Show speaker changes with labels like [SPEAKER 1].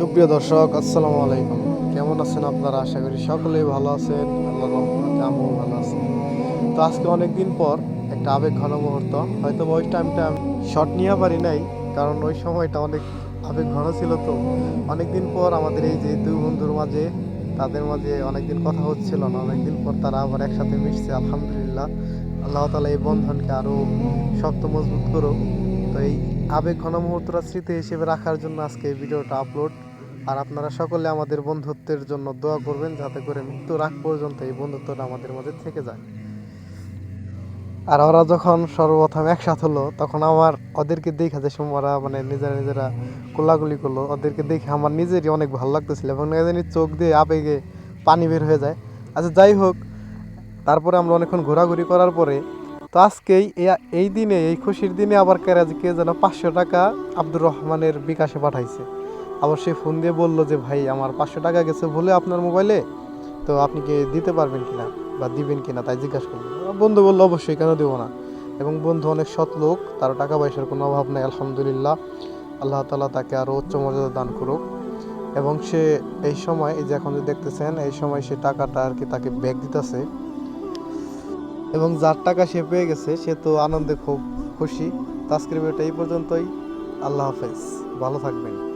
[SPEAKER 1] সুপ্রিয় দর্শক, আসসালামু আলাইকুম। কেমন আছেন আপনারা? আশা করি সকলেই ভালো আছেন। আল্লাহ রহমতে আমিও ভালো আছি। তো আজকে অনেক দিন পর একটা আবেগ ঘন মুহূর্ত। হয়তো ওই টাইমটা আমি শর্ট নিয়ে পারি নাই, কারণ ওই সময়টা অনেক আবেগ ঘন ছিল তো। অনেক দিন পর আমাদের এই যে দুই বন্ধুর মাঝে, তাদের মাঝে অনেকদিন কথা হচ্ছিল না। অনেকদিন পর তারা আবার একসাথে মিশছে, আলহামদুলিল্লাহ। আল্লাহ তালা এই বন্ধনকে আরও শক্ত মজবুত করুক। তো এই আবেগ ঘন মুহূর্তটা স্মৃতি হিসেবে রাখার জন্য আজকে এই ভিডিওটা আপলোড আর আপনারা সকলে আমাদের বন্ধুত্বের জন্য দোয়া করবেন যাতে করে মৃত্যুর আগ পর্যন্ত এই বন্ধুত্বটা আমাদের মধ্যে থেকে যায়। আর ওরা যখন সর্বপ্রথম একসাথে হলো, তখন আমার ওদেরকে দেখে যে সোমবারা মানে নিজেরা নিজেরা কোলাগুলি করল, ওদেরকে দেখে আমার নিজেরই অনেক ভালো লাগতেছিল এবং জানি চোখ দিয়ে আবেগে পানি বের হয়ে যায়। আচ্ছা যাই হোক, তারপরে আমরা অনেকক্ষণ ঘোরাঘুরি করার পরে তো আজকেই এই- দিনে, এই খুশির দিনে আবার কে যেন পাঁচশো টাকা আব্দুর রহমানের বিকাশে পাঠাইছে। আবার সে ফোন দিয়ে বলল যে, ভাই, আমার পাঁচশো টাকা গেছে ভুলে আপনার মোবাইলে তো আপনি কি দিতে পারবেন কিনা বা দিবেন কিনা তাই জিজ্ঞাসা করল। বন্ধু বলল, অবশ্যই, কেন দেবো না? এবং বন্ধু অনেক সৎ লোক, তার টাকা পয়সার কোনো অভাব নেই, আলহামদুলিল্লাহ। আল্লাহ তালা তাকে আরও উচ্চ মর্যাদা দান করুক। এবং সে এই সময়, এই যে এখন যে দেখতেছেন, এই সময় সে টাকাটা আর কি তাকে ব্যাগ দিতেছে। এবং যার টাকা সে পেয়ে গেছে, সে তো আনন্দে খুব খুশি। তো এই পর্যন্তই। আল্লাহ হাফেজ। ভালো থাকবেন।